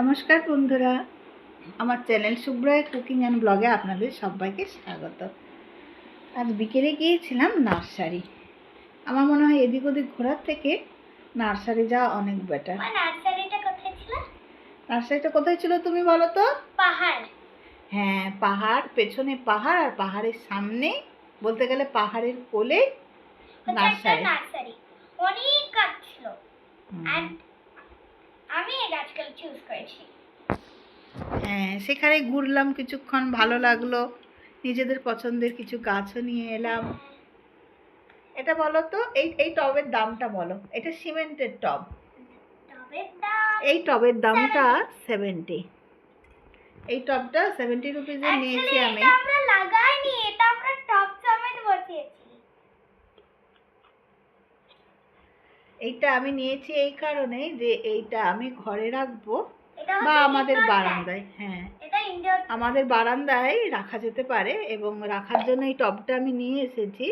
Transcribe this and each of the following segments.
নমস্কার বন্ধুরা। আমার চ্যানেল সুব্রয় কুকিং অ্যান্ড ব্লগে আপনাদের সবাইকে স্বাগত। আজ বিকেলে গিয়েছিলাম নার্সারি। আমার মনে হয় এদিক ওদিক ঘোরার থেকে নার্সারি যাওয়া অনেক বেটার নার্সারিটা কোথায় ছিল? নার্সারিটা কোথায় ছিল তুমি বলো তো? পাহাড়। হ্যাঁ পাহাড় পেছনে পাহাড় আর পাহাড়ের সামনে বলতে গেলে পাহাড়ের কোলে নার্সারি। নার্সারি। অনেক গাছ ছিল। গাছগুলো চুজ করেছি হ্যাঁ সেখানে ঘুরলাম কিছুক্ষণ ভালো লাগল। নিজেদের পছন্দের কিছু গাছও নিয়ে এলাম। এটা বলো তো এই এই টবের দামটা বলো। এটা সিমেন্টের টব। এই টবের দামটা সেভেন্টি এই টবটা সেভেন্টি রুপিজে নিয়েছি আমি। আমরা লাগাইনি এটা আমরা টপ সমেত বসিয়েছি এইটা আমি নিয়েছি এই কারণে যে এইটা আমি ঘরে রাখব বা আমাদের বারান্দায় হ্যাঁ। আমাদের বারান্দায় রাখা যেতে পারে এবং রাখার জন্য এই টবটা আমি নিয়ে এসেছি।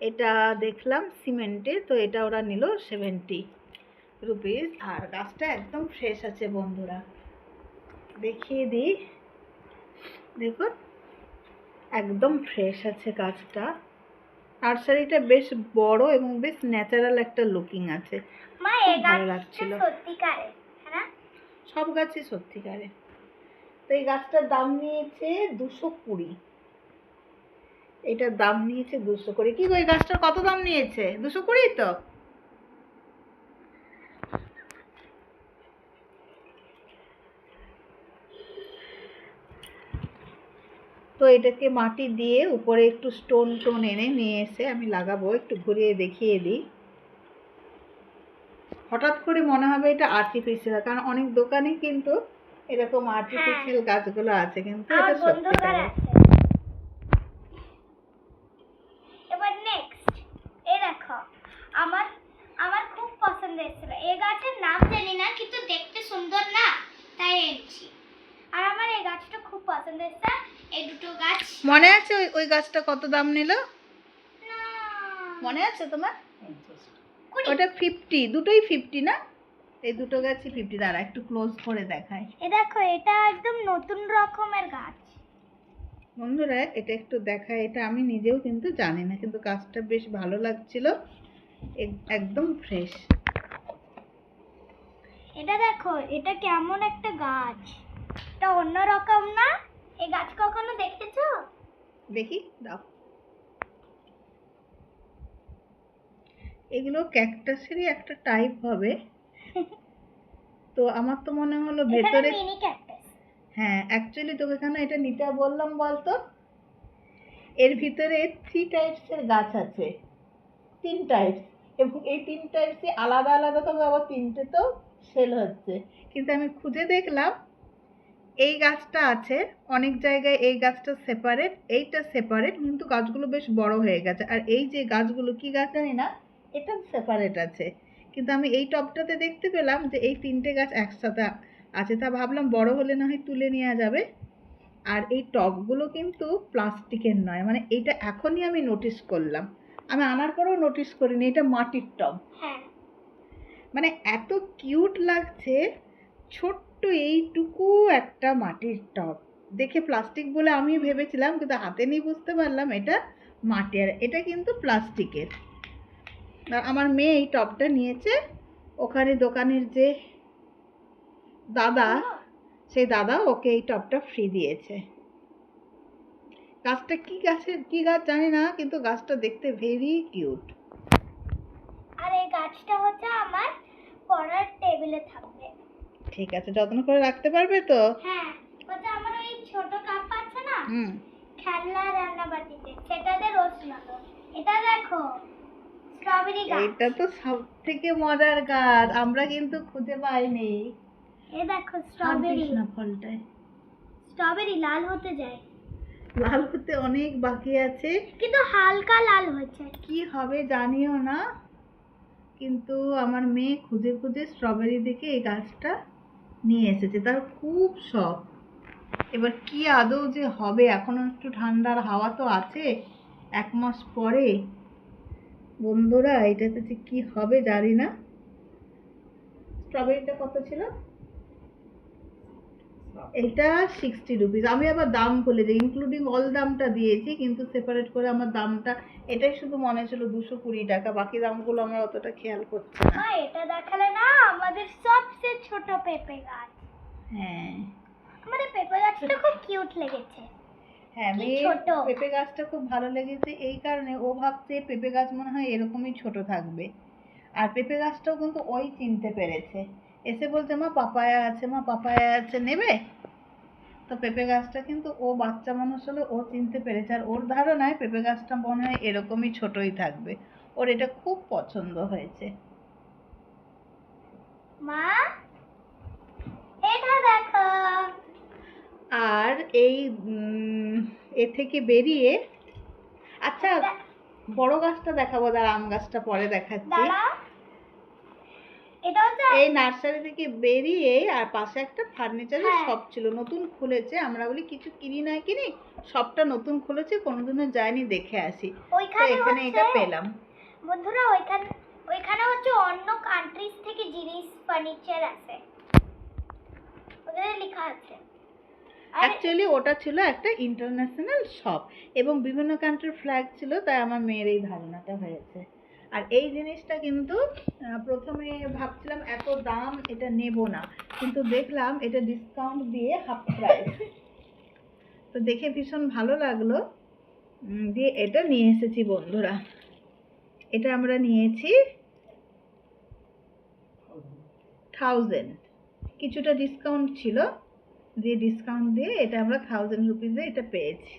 এটা দেখলাম সিমেন্টে তো এটা ওরা নিল সেভেন্টি রুপিস আর গাছটা একদম ফ্রেশ আছে বন্ধুরা। দেখিয়ে দিই। দেখুন একদম ফ্রেশ আছে গাছটা। নার্সারিটা বেশ বড় এবং বেশ ন্যাচারাল একটা লুকিং আছে। ভালো গাছটা লাগছিল। হ্যাঁ না? সব গাছই সত্যিকারে। তো এই গাছটার দাম নিয়েছে দুশো কুড়ি। এটার দাম নিয়েছে দুশো কুড়ি। কি ওই গাছটার কত দাম নিয়েছে? দুশো কুড়ি তো? তো এটাকে মাটি দিয়ে উপরে একটু স্টোন টোন এনে নিয়ে এসে আমি লাগাবো একটু ঘুরিয়ে দেখিয়ে দিই। হঠাৎ করে মনে হবে এটা আর্টিফিশিয়াল কারণ অনেক দোকানে কিন্তু এরকম আর্টিফিশিয়াল গাছগুলো আছে কিন্তু এটা বন্ধুর ঘর সত্যিকারের আছে এবার নেক্সট এই দেখো আমার আমার খুব পছন্দ এসেছিল এই গাছের নাম জানি না কিন্তু দেখতে সুন্দর না তাই এনেছি আর আমার এই গাছটা খুব পছন্দ এসেছে এই দুটো গাছ মনে আছে ওই ওই গাছটা কত দাম নিল? মনে আছে তোমার? ওটা ফিফটি দুটোই ফিফটি না? এই দুটো গাছই ফিফটি দাঁড়া একটু ক্লোজ করে দেখায় এ দেখো এটা একদম নতুন রকমের গাছ। বন্ধুরা এটা একটু দেখায় এটা আমি নিজেও কিন্তু জানি না কিন্তু গাছটা বেশ ভালো লাগছিল। একদম ফ্রেশ এটা দেখো এটা কেমন একটা গাছ। এটা অন্য রকম না? এই গাছ কখনো দেখেছ? দেখি দাও। এগুলো ক্যাকটাসেরই একটা টাইপ হবে। তো আমার তো মনে হলো ভেতরে হ্যাঁ অ্যাকচুয়ালি তোকে কেন এটা নিতে বললাম বলতো? এর ভিতরে থ্রি টাইপসের গাছ আছে। তিন টাইপস এবং এই তিন টাইপসই আলাদা আলাদা তবে আবার তিনটে তো সেল হচ্ছে। কিন্তু আমি খুঁজে দেখলাম এই গাছটা আছে অনেক জায়গায় এই গাছটা সেপারেট এইটা সেপারেট কিন্তু গাছগুলো বেশ বড় হয়ে গেছে। আর এই যে গাছগুলো কি গাছ জানি না এটা সেপারেট আছে। কিন্তু আমি এই টবটাতে দেখতে পেলাম যে এই তিনটে গাছ একসাথে আছে। তা ভাবলাম বড় হলে না হয় তুলে নেওয়া যাবে। আর এই টবগুলো কিন্তু প্লাস্টিকের নয় মানে এইটা এখনই আমি নোটিস করলাম। আমি আনার পরেও নোটিস করিনি এটা মাটির টব। হ্যাঁ। মানে এত কিউট লাগছে ছোট্ট এইটুকু একটা মাটির টব। দেখে প্লাস্টিক বলে আমি ভেবেছিলাম কিন্তু হাতে নিয়ে বুঝতে পারলাম এটা মাটি। আর এটা কিন্তু প্লাস্টিকের। আর আমার মেয়ে এই টবটা নিয়েছে। ওখানে দোকানের যে দাদা সেই দাদা ওকে এই টবটা ফ্রি দিয়েছে। গাছটা কি গাছের কি গাছ জানি না কিন্তু গাছটা দেখতে ভেরি কিউট আর এই গাছটা হচ্ছে আমার পড়ার টেবিলে থাকবে। ঠিক আছে যত্ন করে রাখতে পারবে তো? হ্যাঁ হচ্ছে আমার ওই ছোট কাপ আছে না? হুম। খেলনা রান্নাবাটিতে সেটাতে রোজ লাগাবো এটা দেখো স্ট্রবেরি গাছ। এইটা তো সব থেকে মজার গাছ আমরা কিন্তু খুঁজে পাইনি। এ দেখো স্ট্রবেরি না ফলটায়। স্ট্রবেরি লাল হতে যায়। লাল হতে অনেক বাকি আছে। কিন্তু হালকা লাল হয়েছে কি হবে জানিও না কিন্তু আমার মেয়ে খুঁজে খুঁজে স্ট্রবেরি দেখে এই গাছটা নিয়ে এসেছে, তার খুব শখ। এবার কি আদৌ যে হবে এখনও একটু ঠান্ডার হাওয়া তো আছে। এক মাস পরে বন্ধুরা, এটাতে যে কি হবে জানি না। স্ট্রবেরিটা কত ছিল? এটা সিক্সটি রুপিস আমি আবার দাম বলে দিই ইনক্লুডিং অল দামটা দিয়েছি কিন্তু সেপারেট করে আমার দামটা এটাই শুধু মনে ছিল দুশো কুড়ি টাকা বাকি দামগুলো আমার অতটা খেয়াল করছে না। এটা দেখালে না আমাদের সবচেয়ে ছোট পেঁপে গাছ। হ্যাঁ। আমাদের পেঁপে গাছটা খুব কিউট লেগেছে। হ্যাঁ কি মেয়ের পেঁপে গাছটা খুব ভালো লেগেছে এই কারণে ও ভাবছে পেঁপে গাছ মনে হয় এরকমই ছোট থাকবে। আর পেঁপে গাছটাও কিন্তু ওই চিনতে পেরেছে। এসে বলছে মা পাপায়া আছে মা পাপায়া আছে নেবে? তো পেঁপে গাছটা কিন্তু ও বাচ্চা মানুষ হলে ও চিনতে পেরেছে। আর ওর ধারণায় পেঁপে গাছটা মনে হয় এরকমই ছোটই থাকবে। ওর এটা খুব পছন্দ হয়েছে। মা এটা দেখো। আর এই এ থেকে বেরিয়ে আচ্ছা বড় গাছটা দেখাবো দাঁড়া আম গাছটা পরে দেখাচ্ছি। এই নার্সারি থেকে বেরিয়ে আর পাশে একটা ফার্নিচারের হ্যাঁ। শপ ছিল নতুন খুলেছে। আমরা বলি কিছু কিনি না কিনি শপটা নতুন খুলেছে কোনোদিনও যায়নি দেখে আসি। তো এখানে এটা পেলাম। বন্ধুরা ওইখানে ওইখানে হচ্ছে অন্য কান্ট্রিজ থেকে জিনিস ফার্নিচার আছে ওখানে লেখা আছে। অ্যাকচুয়ালি ওটা ছিল একটা ইন্টারন্যাশনাল শপ এবং বিভিন্ন কান্ট্রির ফ্ল্যাগ ছিল তাই আমার মেয়ের এই ধারণাটা হয়েছে। আর এই জিনিসটা কিন্তু প্রথমে ভাবছিলাম এত দাম এটা নেব না, কিন্তু দেখলাম এটা ডিসকাউন্ট দিয়ে হাফ প্রাইস তো দেখে ভীষণ ভালো লাগল দিয়ে এটা নিয়ে এসেছি বন্ধুরা। এটা আমরা নিয়েছি থাউজেন্ড কিছুটা ডিসকাউন্ট ছিল, দিয়ে ডিসকাউন্ট দিয়ে এটা আমরা থাউজেন্ড রুপিসে এটা পেয়েছি।